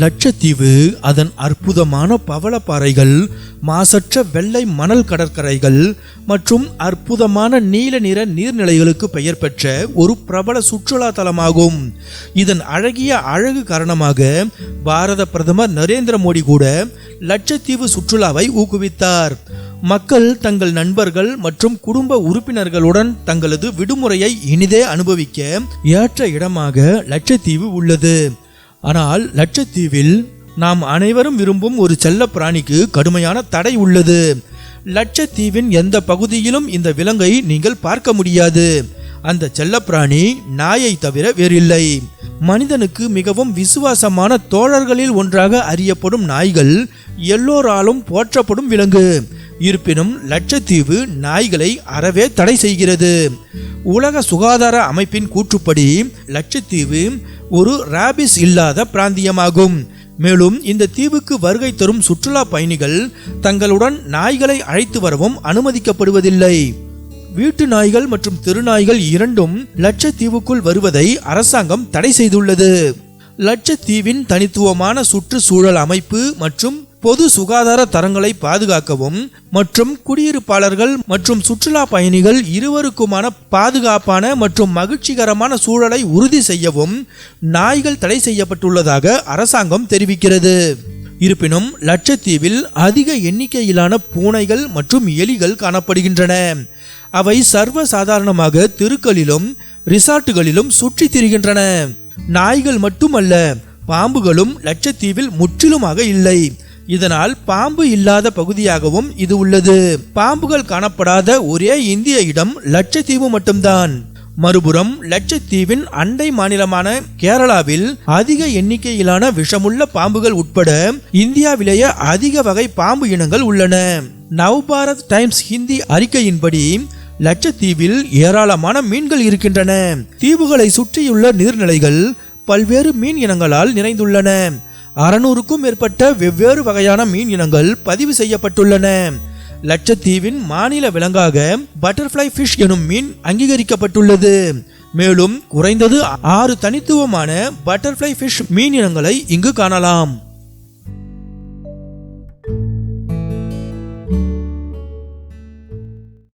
லட்சத்தீவு அதன் அற்புதமான பவளப்பாறைகள் மாசற்ற வெள்ளை மணல் கடற்கரைகள் மற்றும் அற்புதமான நீல நிற நீர்நிலைகளுக்கு பெயர் பெற்ற ஒரு பிரபல சுற்றுலா தலமாகும். இதன் அழகிய அழகு காரணமாக பாரத பிரதமர் நரேந்திர மோடி கூட லட்சத்தீவு சுற்றுலாவை ஊக்குவித்தார். மக்கள் தங்கள் நண்பர்கள் மற்றும் குடும்ப உறுப்பினர்களுடன் தங்களது விடுமுறையை இனிதே அனுபவிக்க ஏற்ற இடமாக லட்சத்தீவு உள்ளது. ஆனால் லட்சத்தீவில் நாம் அனைவரும் விரும்பும் ஒரு செல்ல பிராணிக்கு கடுமையான தடை உள்ளது. லட்சத்தீவின் எந்த பகுதியிலும் இந்த விலங்கை நீங்கள் பார்க்க முடியாது. அந்த செல்லப்பிராணி நாயை தவிர வேறில்லை. மனிதனுக்கு மிகவும் விசுவாசமான தோழர்களில் ஒன்றாக அறியப்படும் நாய்கள் எல்லோராலும் போற்றப்படும் விலங்கு. இருப்பினும் லட்சத்தீவு நாய்களை அறவே தடை செய்கிறது. உலக சுகாதார அமைப்பின் கூற்றுப்படி லட்சத்தீவு ஒரு ராபிஸ் இல்லாத பிராந்தியமாகும். மேலும் இந்த தீவுக்கு வருகை தரும் சுற்றுலா பயணிகள் தங்களுடன் நாய்களை அழைத்து வரவும் அனுமதிக்கப்படுவதில்லை. வீட்டு நாய்கள் மற்றும் தெருநாய்கள் இரண்டும் லட்சத்தீவுக்குள் வருவதை அரசாங்கம் தடை செய்துள்ளது. லட்சத்தீவின் தனித்துவமான சுற்றுச்சூழல் அமைப்பு மற்றும் பொது சுகாதார தரங்களை பாதுகாக்கவும் மற்றும் குடியிருப்பாளர்கள் மற்றும் சுற்றுலா பயணிகள் இருவருக்குமான பாதுகாப்பான மற்றும் மகிழ்ச்சிகரமான சூழலை உறுதி செய்யவும் நாய்கள் தடை செய்யப்பட்டுள்ளதாக அரசாங்கம் தெரிவிக்கிறது. இருப்பினும் லட்சத்தீவில் அதிக எண்ணிக்கையிலான பூனைகள் மற்றும் எலிகள் காணப்படுகின்றன. அவை சர்வ சாதாரணமாக தெருக்களிலும் ரிசார்ட்டுகளிலும் சுற்றித் திரிகின்றன. நாய்கள் மட்டுமல்ல பாம்புகளும் லட்சத்தீவில் முற்றிலுமாக இல்லை. இதனால் பாம்பு இல்லாத பகுதியாகவும் இது உள்ளது. பாம்புகள் காணப்படாத ஒரே இந்திய இடம் லட்சத்தீவு மட்டும்தான். மறுபுறம் லட்சத்தீவின் அண்டை மாநிலமான கேரளாவில் அதிக எண்ணிக்கையிலான விஷமுள்ள பாம்புகள் உட்பட இந்தியாவிலேயே அதிக வகை பாம்பு இனங்கள் உள்ளன. நவ்பாரத் டைம்ஸ் ஹிந்தி அறிக்கையின்படி லட்சத்தீவில் ஏராளமான மீன்கள் இருக்கின்றன. தீவுகளை சுற்றியுள்ள நீர்நிலைகள் பல்வேறு மீன் இனங்களால் நிறைந்துள்ளன. அறுநூறுக்கும் மேற்பட்ட வெவ்வேறு வகையான மீன் இனங்கள் பதிவு செய்யப்பட்டுள்ளன. லட்சத்தீவின் மாநில விலங்காக பட்டர்ஃப்ளை ஃபிஷ் எனும் மீன் அங்கீகரிக்கப்பட்டுள்ளது. மேலும் குறைந்தது ஆறு தனித்துவமான பட்டர்ஃப்ளை ஃபிஷ் மீன் இனங்களை இங்கு காணலாம்.